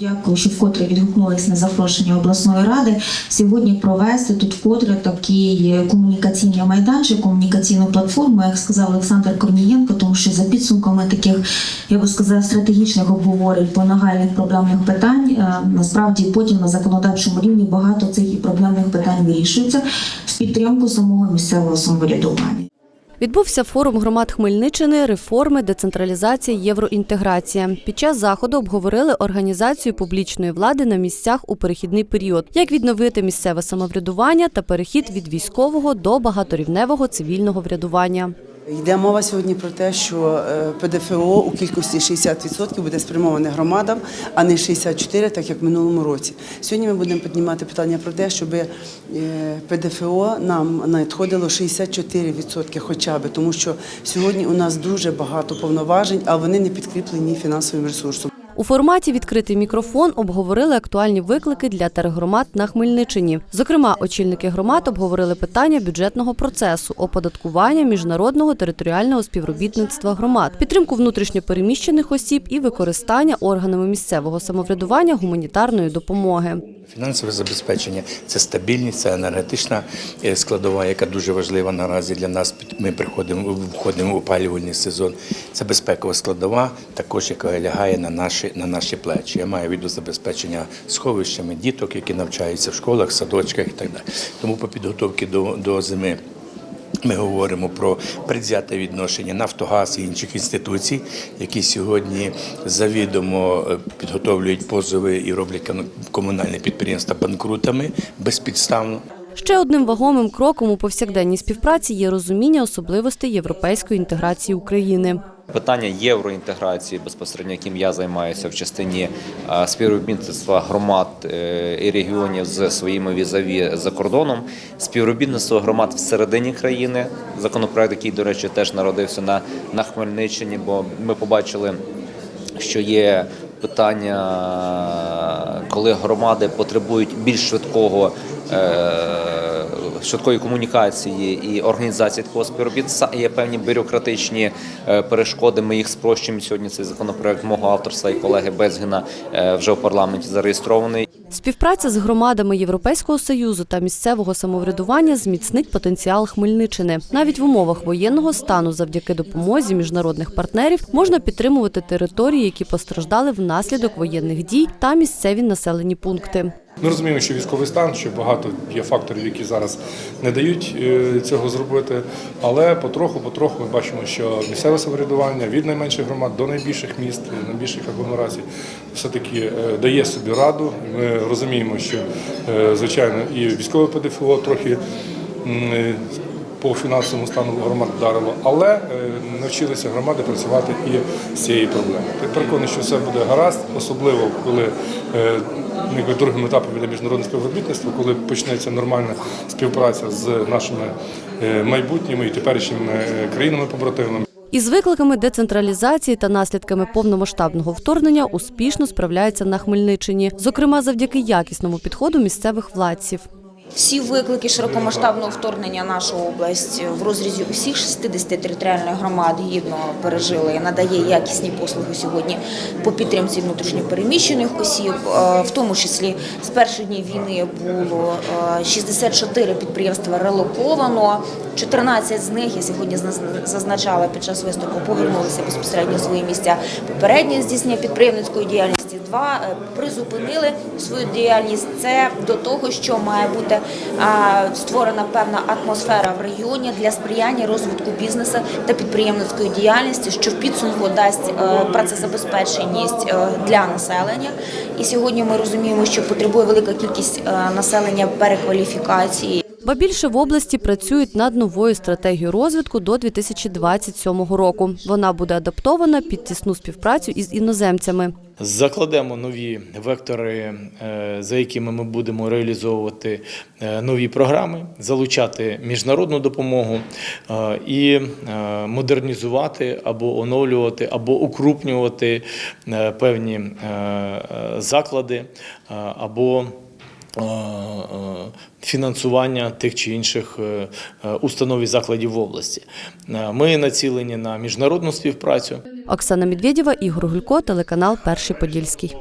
Дякую, що вкотре відгукнулись на запрошення обласної ради. Сьогодні провести тут вкотре такий комунікаційний майданчик, комунікаційну платформу, як сказав Олександр Корнієнко, тому що за підсумками таких, я би сказала, стратегічних обговорень по нагальних проблемних питань, е, насправді потім на законодавчому рівні багато цих і проблемних питань вирішується з підтримкою самого місцевого самоврядування. Відбувся форум громад Хмельниччини реформи, децентралізація, євроінтеграція. Під час заходу обговорили організацію публічної влади на місцях у перехідний період, як відновити місцеве самоврядування та перехід від військового до багаторівневого цивільного врядування. Йде мова сьогодні про те, що е, ПДФО у кількості 60% буде спрямоване громадам, а не 64%, так як в минулому році. Сьогодні ми будемо піднімати питання про те, щоб е, ПДФО нам надходило 64% хоча б, тому що сьогодні у нас дуже багато повноважень, а вони не підкріплені фінансовим ресурсом. У форматі відкритий мікрофон обговорили актуальні виклики для тергромад на Хмельниччині. Зокрема, очільники громад обговорили питання бюджетного процесу, оподаткування міжнародного територіального співробітництва громад, підтримку внутрішньопереміщених осіб і використання органами місцевого самоврядування гуманітарної допомоги. Фінансове забезпечення це стабільність, це енергетична е, складова, яка дуже важлива наразі для нас. Ми приходимо, входимо в опалювальний сезон. Це безпекова складова, також яка лягає на наші на наші плечі. Я маю віду забезпечення сховищами діток, які навчаються в школах, садочках і так далі. Тому по підготовці до, до зими. Ми говоримо про предвзяте відношення Нафтогаз і інших інституцій, які сьогодні завідомо е, підготовлюють позови і роблять кому- комунальні підприємства банкрутами безпідставно. Ще одним вагомим кроком у повсякденній співпраці є розуміння особливостей європейської інтеграції України. Питання євроінтеграції, безпосередньо яким я займаюся в частині співробітництва громад е, і регіонів з своїми візаві за кордоном, співробітництво громад всередині країни. Законопроект, який, до речі, теж народився на, на Хмельниччині, бо ми побачили, що є питання, коли громади потребують більш швидкого. е, Швидкої комунікації і організації такого співробітництва є певні бюрократичні е, перешкоди. Ми їх спрощуємо сьогодні. Цей законопроект мого авторства і колеги Безгіна е, вже в парламенті зареєстрований. Співпраця з громадами Європейського союзу та місцевого самоврядування зміцнить потенціал Хмельниччини. Навіть в умовах воєнного стану, завдяки допомозі міжнародних партнерів, можна підтримувати території, які постраждали внаслідок воєнних дій та місцеві населені пункти. Ми розуміємо, що військовий стан, що багато є факторів, які зараз не дають е, цього зробити. Але потроху, потроху ми бачимо, що місцеве самоврядування від найменших громад до найбільших міст, найбільших агломерацій, все-таки е, дає собі раду. Ми розуміємо, що е, звичайно і військове ПДФО трохи. По фінансовому стану громад вдарило, але е, навчилися громади працювати і з цією проблемою. Я переконаний, що все буде гаразд, особливо коли е, ну, якби другим етапом буде міжнародне співробітництво, коли почнеться нормальна співпраця з нашими е, майбутніми і теперішніми країнами-побратимами. Із викликами децентралізації та наслідками повномасштабного вторгнення успішно справляється на Хмельниччині, зокрема завдяки якісному підходу місцевих владців. Всі виклики широкомасштабного вторгнення нашу область в розрізі усіх 60 територіальних громад гідно пережили і надає якісні послуги сьогодні по підтримці внутрішньопереміщених осіб. Е, В тому числі з перших днів війни було е, 64 підприємства релоковано. 14 з них я сьогодні зна- зазначала під час виступу, повернулися безпосередньо в свої місця попереднє здійснення підприємницької діяльності. Два е, призупинили свою діяльність. Це до того, що має бути створена певна атмосфера в регіоні для сприяння розвитку бізнесу та підприємницької діяльності, що в підсумку дасть е, працезабезпеченість е, для населення. І сьогодні ми розуміємо, що потребує велика кількість населення перекваліфікації. Ба більше в області працюють над новою стратегією розвитку до 2027 року. Вона буде адаптована під тісну співпрацю із іноземцями. Закладемо нові вектори, е, за якими ми будемо реалізовувати е, нові програми, залучати міжнародну допомогу е, і модернізувати або оновлювати, або укрупнювати певні заклади або фінансування тих чи інших е, е, установ і закладів в області. Е, Ми націлені на міжнародну співпрацю. Оксана Медведєва, Ігор Гулько, телеканал Перший Подільський.